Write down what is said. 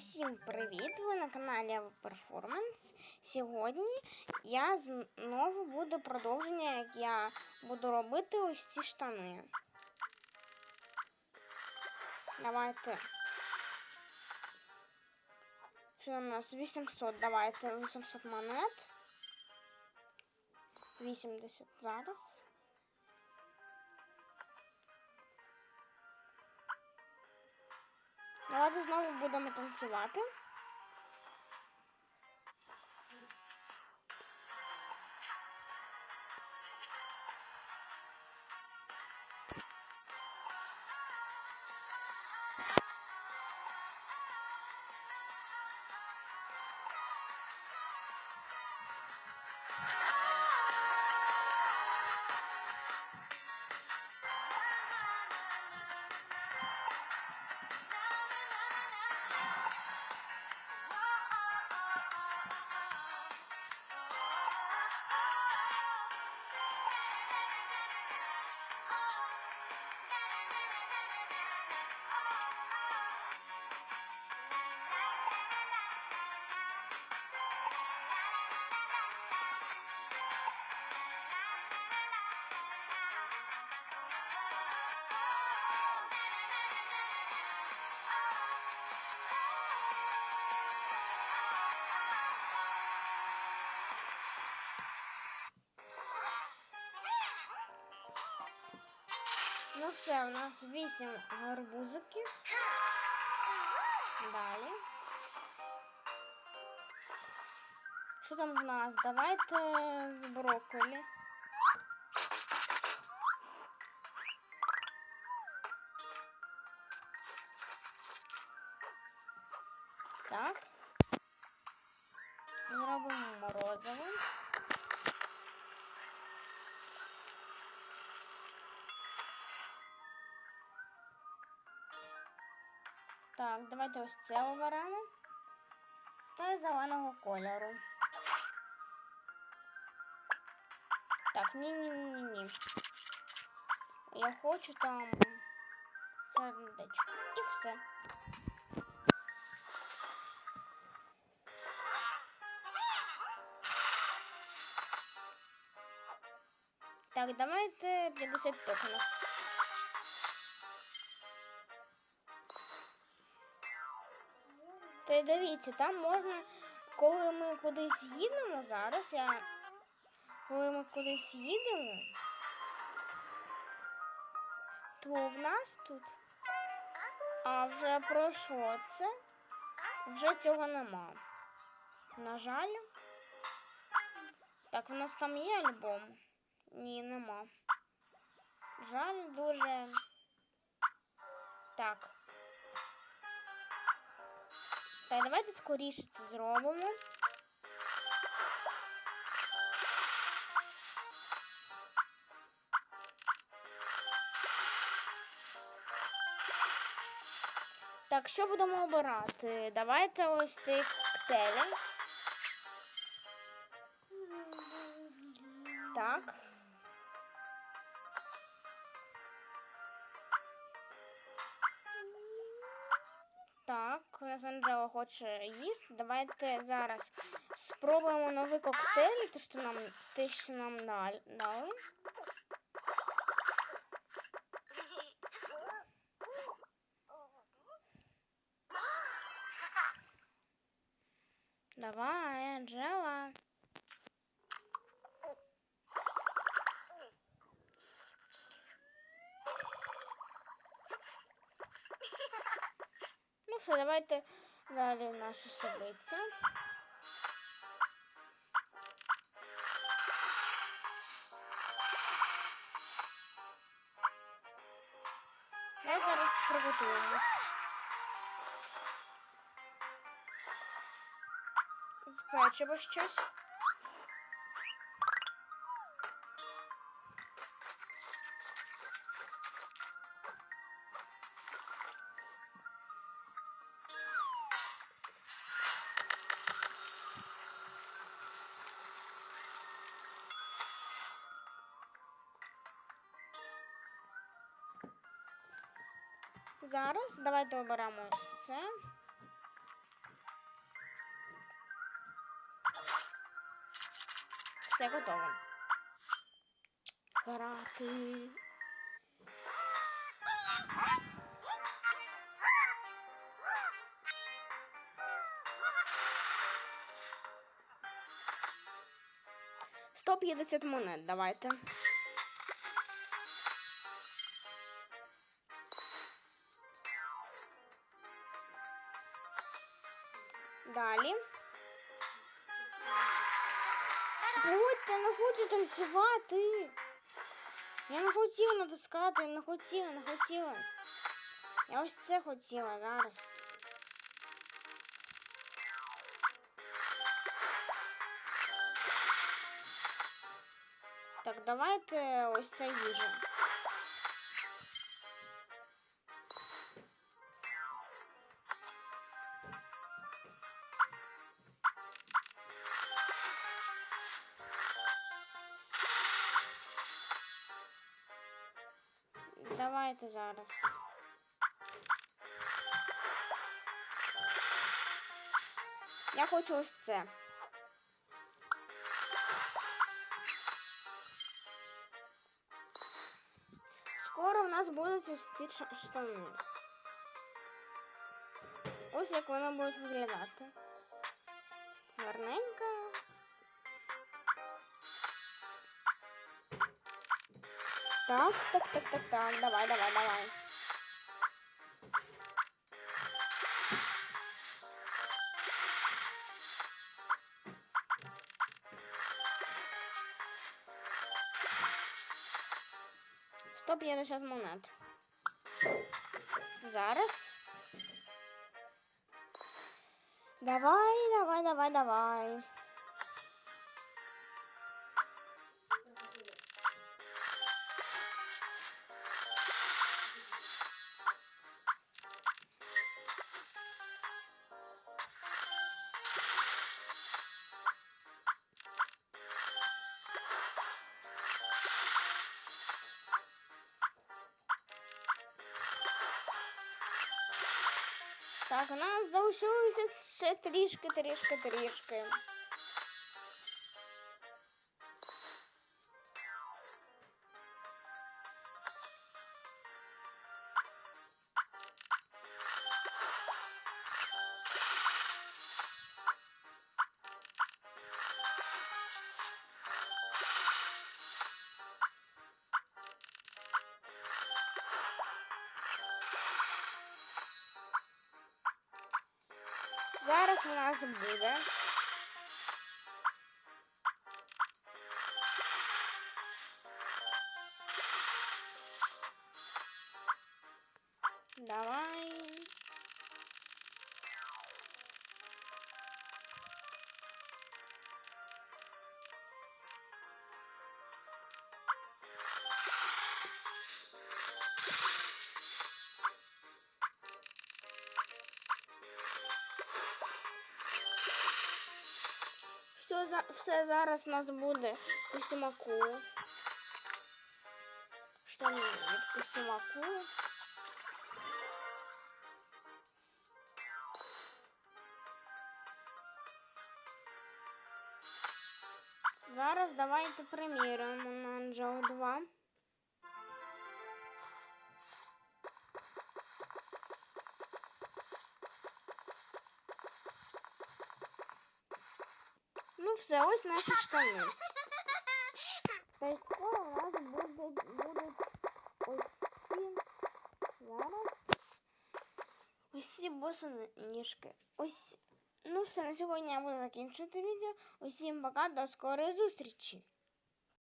Усім привіт! Ви на каналі Performance. Сьогодні я знову буду продовження, як я буду робити ось ці штани. Давайте. Що у нас 800? Давайте 800 монет. 80 зараз. Давайте знову будемо танцювати. Все, у нас 8 гарбузиків. Далі. Що там в нас? Давайте з брокколі. Так. Зробимо морозиво. Так, давайте ось це оберемо. Та й зеленого кольору. Так, ні-ні-ні-ні. Я хочу там сердечко. І все. Так, давайте 50 токенів. Та й дивіться, там можна, коли ми кудись їдемо зараз, я коли ми кудись їдемо, то в нас тут, а вже пройшло це, вже цього нема. На жаль. Так, в нас там є альбом? Ні, нема. Жаль, дуже. Так. Так, давайте скоріше це зробимо. Так, що будемо обирати? Давайте ось цей коктейль. Так. Так, у нас Анджела хоче їсти. Давайте зараз спробуємо новий коктейль, те, що нам, те, що нам дали. Давай, Анджела. Все, давайте далі наша собиця. Я зараз приготуємо. З щось. Зараз давайте оберемо це. Все готово. Карати. Сто п'ятдесят монет давайте. Будьте, не хочу танцювати. Я не хотіла натискати, не хотіла, не хотіла. Я ось це хотіла зараз. Так, давайте ось це їжа. Давайте зараз. Я хочу ось це. Скоро в нас будуть ось ці штани. Ось як вони будуть виглядати. Гарненько. Так, так, так, так, так. Давай, давай, давай. Сто п'ятдесят монет. Зараз. Давай, давай, давай, давай. Так, у нас залишилося ще трішки, трішки, трішки. Зараз у нас буде. Давай. Все, все зараз у нас буде костюмаку. Штани від костюмаку. Зараз давайте приміряємо на Анджелу 2. Ну все, ось наші штани. Та й скоро у нас будуть, будуть ось ці зараз. Ось ці босоніжки. Ось. Ну все, на сьогодні я буду закінчувати відео. Усім пока, до скорої зустрічі.